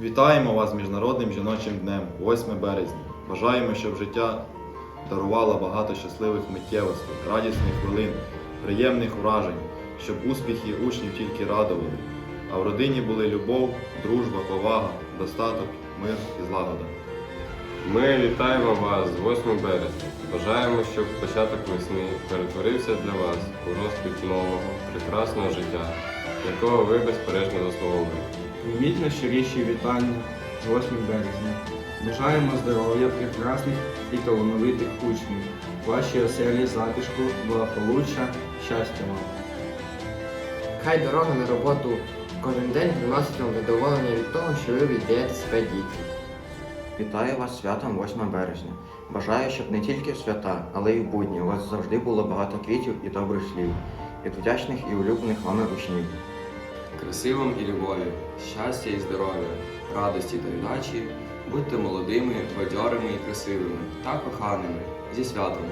Вітаємо вас з Міжнародним жіночим днем, 8 березня. Бажаємо, щоб життя дарувало багато щасливих миттєвостей, радісних хвилин, приємних вражень, щоб успіхи учнів тільки радували, а в родині були любов, дружба, повага, достаток, мир і злагода. Ми вітаємо вас з 8 березня. Бажаємо, щоб початок весни перетворився для вас у розквіт нового, прекрасного життя, якого ви безперечно заслуговуєте. Прийміть найщиріші вітання з 8 березня. Бажаємо здоров'я, прекрасних і талановитих учнів, вашій оселі затишку, благополуччя, щастя вам. Хай дорога на роботу кожен день приносить вам задоволення від того, що ви віддаєте себе дітям. Вітаю вас святом 8 березня. Бажаю, щоб не тільки в свята, але й в будні у вас завжди було багато квітів і добрих слів, від вдячних і улюблених вами учнів. Красивим і любові, щастя і здоров'я, радості та удачі, будьте молодими, бадьорими і красивими та коханими зі святом.